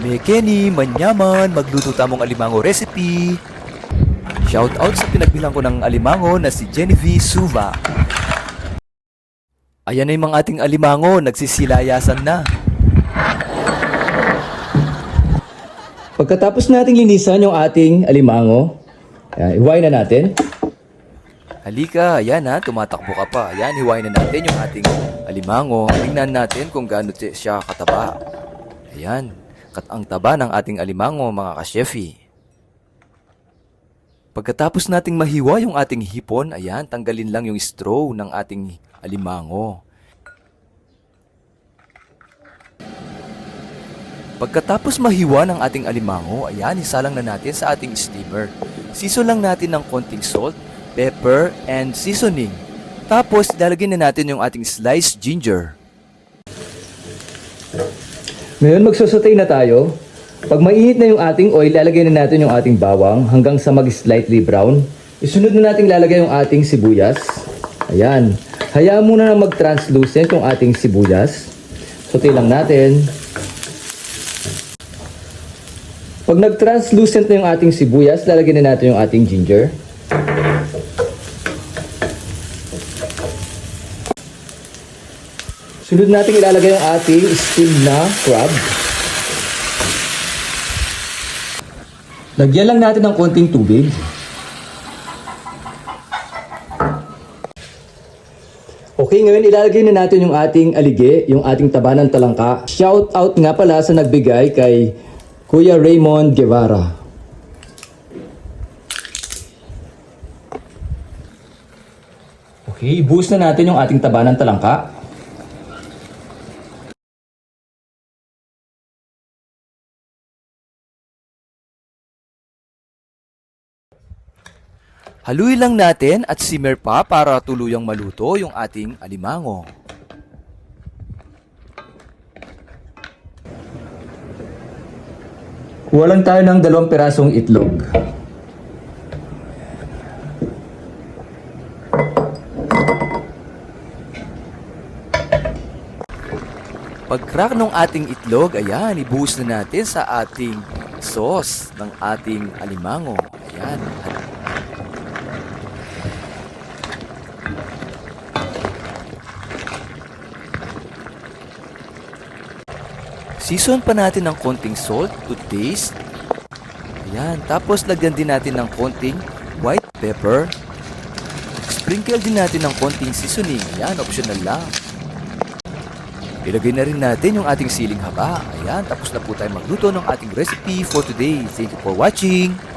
May Kenny, manyaman, magluto tamong alimango recipe. Shout out sa pinagbilang ko ng alimango na si Genevieve Suva. Ayan na yung mga ating alimango, nagsisilayasan na. Pagkatapos nating linisan yung ating alimango, ayan, iwain na natin. Halika, ayan ha, tumatakbo ka pa. Ayan, hiwain na natin yung ating alimango. Tingnan natin kung gaano siya kataba. Ayan, kat ang taba ng ating alimango mga kasyefi. Pagkatapos nating mahiwa yung ating hipon, ayan, tanggalin lang yung straw ng ating alimango. Pagkatapos mahiwa ng ating alimango, ayan, isalang na natin sa ating steamer. Siso lang natin ng konting salt, pepper, and seasoning. Tapos, lalagyan na natin yung ating sliced ginger. Ngayon magsosotay na tayo. Pag mainit na yung ating oil, lalagay na natin yung ating bawang hanggang sa mag-slightly brown. Isunod na natin lalagay yung ating sibuyas. Ayan. Hayaan muna na mag-translucent yung ating sibuyas. Sote lang natin. Pag nag-translucent na yung ating sibuyas, lalagyan na natin yung ating ginger. Sunod natin ilalagay yung ating steam na crab. Lagyan lang natin ng konting tubig. Okay, ngayon ilalagay na natin yung ating alige, yung ating taba ng talangka. Shout out nga pala sa nagbigay kay Kuya Raymond Guevara. Okay, boost na natin yung ating taba ng talangka. Haluin lang natin at simmer pa para tuluyang maluto yung ating alimango. Kuha lang tayo ng dalawang pirasong itlog. Pag-crack ng ating itlog, ayan, ibuhos na natin sa ating sauce ng ating alimango. Ayan. Season pa natin ng konting salt to taste. Ayan. Tapos lagyan din natin ng konting white pepper. Sprinkle din natin ng konting seasoning. Ayan, optional lang. Ilagay na rin natin yung ating siling haba. Ayan, tapos na po tayo magluto ng ating recipe for today. Thank you for watching!